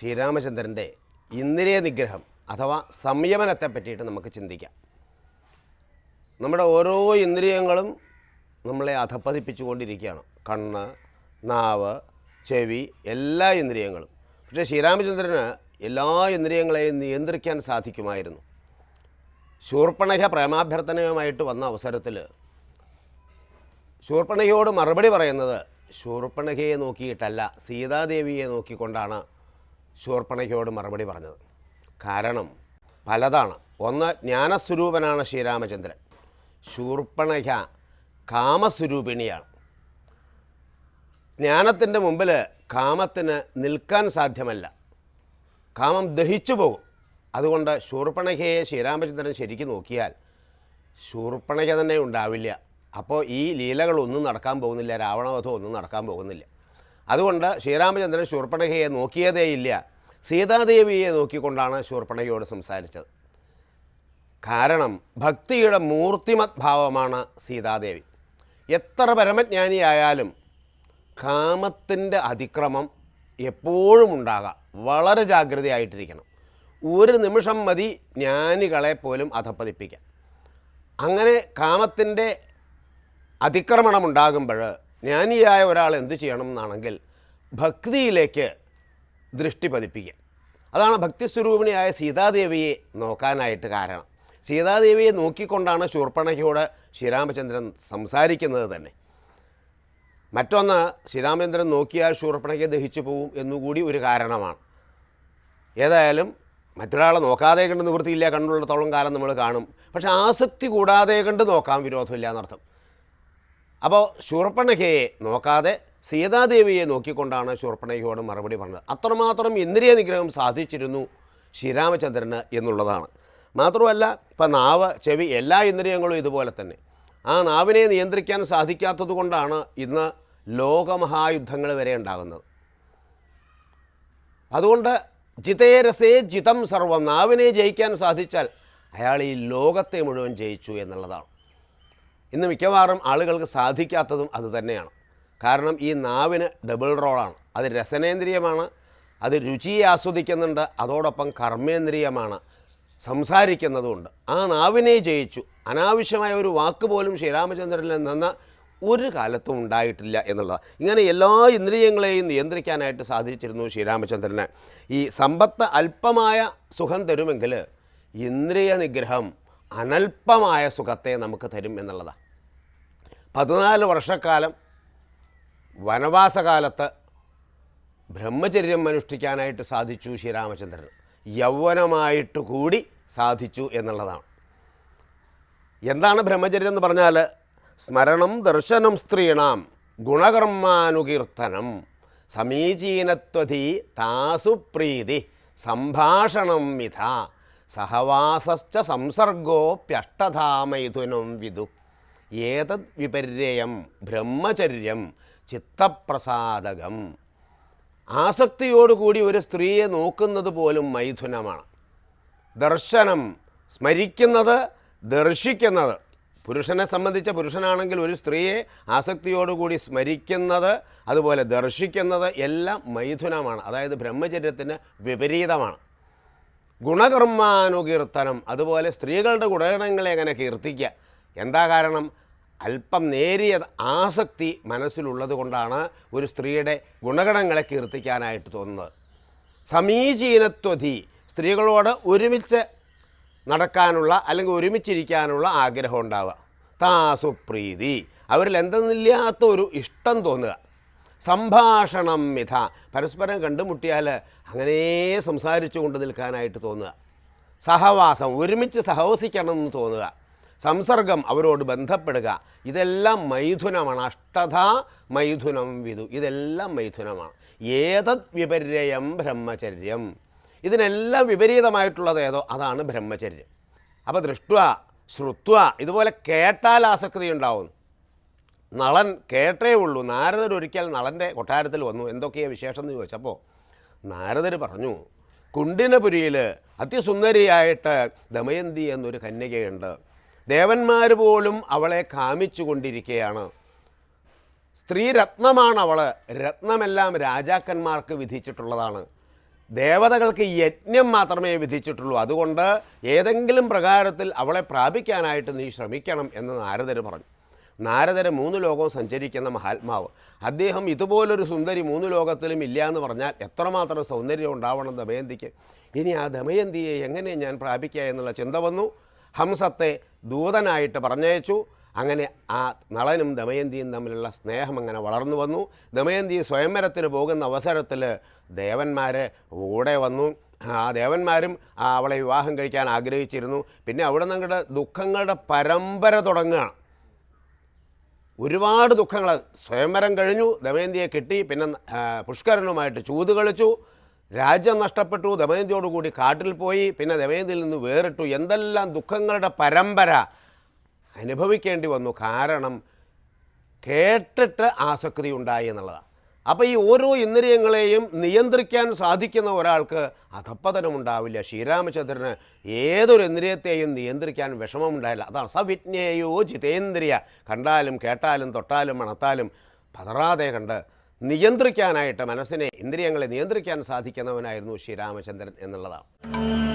ശ്രീരാമചന്ദ്രന്റെ ഇന്ദ്രിയ നിഗ്രഹം അഥവാ സംയമനത്തെ പറ്റിയിട്ട് നമുക്ക് ചിന്തിക്കാം. നമ്മുടെ ഓരോ ഇന്ദ്രിയങ്ങളും നമ്മളെ അധപ്പതിപ്പിച്ചുകൊണ്ടിരിക്കുകയാണ്. കണ്ണ് നാവ് ചെവി എല്ലാ ഇന്ദ്രിയങ്ങളും. പക്ഷേ ശ്രീരാമചന്ദ്രന് എല്ലാ ഇന്ദ്രിയങ്ങളെയും നിയന്ത്രിക്കാൻ സാധിക്കുമായിരുന്നു. ശൂർപ്പണഹ പ്രേമാഭ്യർത്ഥനയുമായിട്ട് വന്ന അവസരത്തിൽ ശൂർപ്പണഹയോട് മറുപടി പറയുന്നത് ശൂർപ്പണഹയെ നോക്കിയിട്ടല്ല സീതാദേവിയെ നോക്കിക്കൊണ്ടാണ് ശൂർപ്പണഖയോട് മറുപടി പറഞ്ഞത്. കാരണം പലതാണ്. ഒന്ന് ജ്ഞാനസ്വരൂപനാണ് ശ്രീരാമചന്ദ്രൻ. ശൂർപ്പണയ്ക്ക കാമസ്വരൂപിണിയാണ്. ജ്ഞാനത്തിന്റെ മുമ്പിൽ കാമത്തിന് നിൽക്കാൻ സാധ്യമല്ല. കാമം ദഹിച്ചു പോകും. അതുകൊണ്ട് ശൂർപ്പണഖയെ ശ്രീരാമചന്ദ്രൻ ശരിക്കും നോക്കിയാൽ ശൂർപ്പണഖ തന്നെ ഉണ്ടാവില്ല. അപ്പോൾ ഈ ലീലകളൊന്നും നടക്കാൻ പോകുന്നില്ല. രാവണവധം ഒന്നും നടക്കാൻ പോകുന്നില്ല. അതുകൊണ്ട് ശ്രീരാമചന്ദ്രൻ ശൂർപ്പണഖയെ നോക്കിയതേയില്ല. സീതാദേവിയെ നോക്കിക്കൊണ്ടാണ് ശൂർപ്പണഖയോട് സംസാരിച്ചത്. കാരണം ഭക്തിയുടെ മൂർത്തിമത് ഭാവമാണ് സീതാദേവി. എത്ര പരമജ്ഞാനിയായാലും കാമത്തിന്റെ അതിക്രമം എപ്പോഴും ഉണ്ടാകാം. വളരെ ജാഗ്രതയായിട്ടിരിക്കണം. ഒരു നിമിഷം മതി ജ്ഞാനികളെ പോലും അധപ്പതിപ്പിക്കാം അങ്ങനെ കാമത്തിന്റെ അതിക്രമണം ഉണ്ടാകുമ്പോൾ ജ്ഞാനിയായ ഒരാൾ എന്ത് ചെയ്യണം എന്നാണെങ്കിൽ ഭക്തിയിലേക്ക് ദൃഷ്ടി പതിപ്പിക്കുക. അതാണ് ഭക്തിസ്വരൂപിണിയായ സീതാദേവിയെ നോക്കാനായിട്ട് കാരണം. സീതാദേവിയെ നോക്കിക്കൊണ്ടാണ് ശൂർപ്പണഖയോട് ശ്രീരാമചന്ദ്രൻ സംസാരിക്കുന്നത് തന്നെ. മറ്റൊന്ന് ശ്രീരാമചന്ദ്രൻ നോക്കിയാൽ ശൂർപ്പണയ്ക്ക് ദഹിച്ചു പോവും എന്നുകൂടി ഒരു കാരണമാണ്. ഏതായാലും മറ്റൊരാളെ നോക്കാതെ കണ്ട് നിവൃത്തിയില്ല കണ്ടുള്ളിടത്തോളം കാലം നമ്മൾ കാണും. പക്ഷേ ആസക്തി കൂടാതെ കണ്ട് നോക്കാം വിരോധമില്ല എന്നർത്ഥം. അപ്പോൾ ശൂർപ്പണഖയെ നോക്കാതെ സീതാദേവിയെ നോക്കിക്കൊണ്ടാണ് ശൂർപ്പണഖയോട് മറുപടി പറഞ്ഞത്. അത്രമാത്രം ഇന്ദ്രിയ നിഗ്രഹം സാധിച്ചിരുന്നു ശ്രീരാമചന്ദ്രന് എന്നുള്ളതാണ്. മാത്രമല്ല ഇപ്പം നാവ് ചെവി എല്ലാ ഇന്ദ്രിയങ്ങളും ഇതുപോലെ തന്നെ. ആ നാവിനെ നിയന്ത്രിക്കാൻ സാധിക്കാത്തത് കൊണ്ടാണ് ഇന്ന് ലോകമഹായുദ്ധങ്ങൾ വരെ ഉണ്ടാകുന്നത്. അതുകൊണ്ട് ജിതേരസേ ജിതം സർവം നാവിനെ ജയിക്കാൻ സാധിച്ചാൽ അയാൾ ഈ ലോകത്തെ മുഴുവൻ ജയിച്ചു എന്നുള്ളതാണ്. ഇന്ന് മിക്കവാറും ആളുകൾക്ക് സാധിക്കാത്തതും അതുതന്നെയാണ് കാരണം ഈ നാവിന് ഡബിൾ റോളാണ് അത് രസനേന്ദ്രിയമാണ് അത് രുചിയെ ആസ്വദിക്കുന്നുണ്ട് അതോടൊപ്പം കർമ്മേന്ദ്രിയമാണ് സംസാരിക്കുന്നതുമുണ്ട്. ആ നാവിനെ ജയിച്ചു. അനാവശ്യമായ ഒരു വാക്ക് പോലും ശ്രീരാമചന്ദ്രനിൽ നിന്ന് ഒരു കാലത്തും ഉണ്ടായിട്ടില്ല എന്നുള്ളതാണ് ഇങ്ങനെ എല്ലാ ഇന്ദ്രിയങ്ങളെയും നിയന്ത്രിക്കാനായിട്ട് സാധിച്ചിരുന്നു ശ്രീരാമചന്ദ്രന്. ഈ സമ്പത്ത് അല്പമായ സുഖം തരുമെങ്കിൽ ഇന്ദ്രിയ നിഗ്രഹം അനൽപമായ സുഖത്തെ നമുക്ക് തരും എന്നുള്ളതാണ് പതിനാല് വർഷക്കാലം വനവാസകാലത്ത് ബ്രഹ്മചര്യം അനുഷ്ഠിക്കാനായിട്ട് സാധിച്ചു ശ്രീരാമചന്ദ്രൻ. യൗവനമായിട്ട് കൂടി സാധിച്ചു എന്നുള്ളതാണ്. എന്താണ് ബ്രഹ്മചര്യം എന്ന് പറഞ്ഞാൽ സ്മരണം ദർശനം സ്ത്രീണാം ഗുണകർമാനുകീർത്തനം സമീചീനത്വധി താസുപ്രീതി സംഭാഷണം മിഥ സഹവാസശ്ച സംസർഗോപ്യഷ്ടധാമൈഥുനം വിദു. ഏതദ് വിപര്യം ബ്രഹ്മചര്യം ചിത്തപ്രസാദകം. ആസക്തിയോടുകൂടി ഒരു സ്ത്രീയെ നോക്കുന്നത് പോലും മൈഥുനമാണ്. ദർശനം സ്മരിക്കുന്നത് ദർശിക്കുന്നത്. പുരുഷനെ സംബന്ധിച്ച പുരുഷനാണെങ്കിൽ ഒരു സ്ത്രീയെ ആസക്തിയോടുകൂടി സ്മരിക്കുന്നത് അതുപോലെ ദർശിക്കുന്നത് എല്ലാം മൈഥുനമാണ്. അതായത് ബ്രഹ്മചര്യത്തിന് വിപരീതമാണ്. ഗുണകർമാനുകീർത്തനം അതുപോലെ സ്ത്രീകളുടെ ഗുണഗണങ്ങളെ എങ്ങനെ കീർത്തിക്കുക. എന്താ കാരണം? അല്പം നേരിയ ആസക്തി മനസ്സിലുള്ളത് കൊണ്ടാണ് ഒരു സ്ത്രീയുടെ ഗുണഗണങ്ങളെ കീർത്തിക്കാനായിട്ട് തോന്നുന്നത്. സമീചീനത്വധി സ്ത്രീകളോട് ഒരുമിച്ച് നടക്കാനുള്ള അല്ലെങ്കിൽ ഒരുമിച്ചിരിക്കാനുള്ള ആഗ്രഹം ഉണ്ടാവുക. താസുപ്രീതി അവരിൽ എന്തെന്നില്ലാത്ത ഒരു ഇഷ്ടം തോന്നുക. സംഭാഷണം മിഥ. പരസ്പരം കണ്ടുമുട്ടിയാൽ അങ്ങനെ സംസാരിച്ചു കൊണ്ട് നിൽക്കാനായിട്ട് തോന്നുക. സഹവാസം ഒരുമിച്ച് സഹവസിക്കണം എന്ന് തോന്നുക. സംസർഗം അവരോട് ബന്ധപ്പെടുക. ഇതെല്ലാം മൈഥുനമാണ്. അഷ്ടധ മൈഥുനം വിധു. ഇതെല്ലാം മൈഥുനമാണ്. ഏതത് വിപര്യം ബ്രഹ്മചര്യം? ഇതിനെല്ലാം വിപരീതമായിട്ടുള്ളത് ഏതോ? അതാണ് ബ്രഹ്മചര്യം. അപ്പോൾ ദൃഷ്ട ശ്രുത്വ ഇതുപോലെ കേട്ടാൽ ആസക്തി ഉണ്ടാവുന്നു. നളൻ കേട്ടേ ഉള്ളൂ. നാരദർ ഒരിക്കൽ നളന്റെ കൊട്ടാരത്തിൽ വന്നു. എന്തൊക്കെയാണ് വിശേഷം എന്ന് ചോദിച്ചപ്പോൾ നാരദർ പറഞ്ഞു കുണ്ടിനപുരിയിൽ അതിസുന്ദരിയായിട്ട് ദമയന്തി എന്നൊരു കന്യകയുണ്ട്. ദേവന്മാർ പോലും അവളെ കാമിച്ചു കൊണ്ടിരിക്കുകയാണ് സ്ത്രീരത്നമാണ് അവൾ രത്നമെല്ലാം രാജാക്കന്മാർക്ക് വിധിച്ചിട്ടുള്ളതാണ്. ദേവതകൾക്ക് യജ്ഞം മാത്രമേ വിധിച്ചിട്ടുള്ളൂ. അതുകൊണ്ട് ഏതെങ്കിലും പ്രകാരത്തിൽ അവളെ പ്രാപിക്കാനായിട്ട് നീ ശ്രമിക്കണം എന്ന് നാരദർ പറഞ്ഞു. നാരദർ മൂന്ന് ലോകവും സഞ്ചരിക്കുന്ന മഹാത്മാവ്. അദ്ദേഹം ഇതുപോലൊരു സുന്ദരി മൂന്ന് ലോകത്തിലും ഇല്ല എന്ന് പറഞ്ഞാൽ എത്രമാത്രം സൗന്ദര്യം ഉണ്ടാവണം ദമയന്തിക്ക് ഇനി ആ ദമയന്തിയെ എങ്ങനെ ഞാൻ പ്രാപിക്കുക എന്നുള്ള ചിന്ത വന്നു. ഹംസത്തെ ദൂതനായിട്ട് പറഞ്ഞയച്ചു. അങ്ങനെ ആ നളനും ദമയന്തിയും തമ്മിലുള്ള സ്നേഹം അങ്ങനെ വളർന്നു വന്നു. ദമയന്തി സ്വയംവരത്തിന് പോകുന്ന അവസരത്തിൽ ദേവന്മാർ കൂടെ വന്നു. ആ ദേവന്മാരും അവളെ വിവാഹം കഴിക്കാൻ ആഗ്രഹിച്ചിരുന്നു. പിന്നെ അവിടെ നിങ്ങളുടെ ദുഃഖങ്ങളുടെ പരമ്പര തുടങ്ങുകയാണ് ഒരുപാട് ദുഃഖങ്ങൾ. സ്വയംവരം കഴിഞ്ഞു ദമയന്തിയെ കിട്ടി പിന്നെ പുഷ്കരനുമായിട്ട് ചൂത് കളിച്ചു. രാജ്യം നഷ്ടപ്പെട്ടു ദമയന്തിയോടുകൂടി കാട്ടിൽ പോയി പിന്നെ ദമയന്തിയിൽ നിന്ന് വേറിട്ടു. എന്തെല്ലാം ദുഃഖങ്ങളുടെ പരമ്പര അനുഭവിക്കേണ്ടി വന്നു. കാരണം കേട്ടിട്ട് ആസക്തി ഉണ്ടായി എന്നുള്ളതാണ്. അപ്പോൾ ഈ ഓരോ ഇന്ദ്രിയങ്ങളെയും നിയന്ത്രിക്കാൻ സാധിക്കുന്ന ഒരാൾക്ക് അധപ്പതനമുണ്ടാവില്ല. ശ്രീരാമചന്ദ്രന് ഏതൊരു ഇന്ദ്രിയത്തെയും നിയന്ത്രിക്കാൻ വിഷമമുണ്ടായില്ല. അതാണ് സവിജ്ഞേയോ ജിതേന്ദ്രിയ. കണ്ടാലും കേട്ടാലും തൊട്ടാലും മണത്താലും പതറാതെ കണ്ട് നിയന്ത്രിക്കാനായിട്ട് മനസ്സിനെ ഇന്ദ്രിയങ്ങളെ നിയന്ത്രിക്കാൻ സാധിക്കുന്നവനായിരുന്നു ശ്രീരാമചന്ദ്രൻ എന്നുള്ളതാണ്.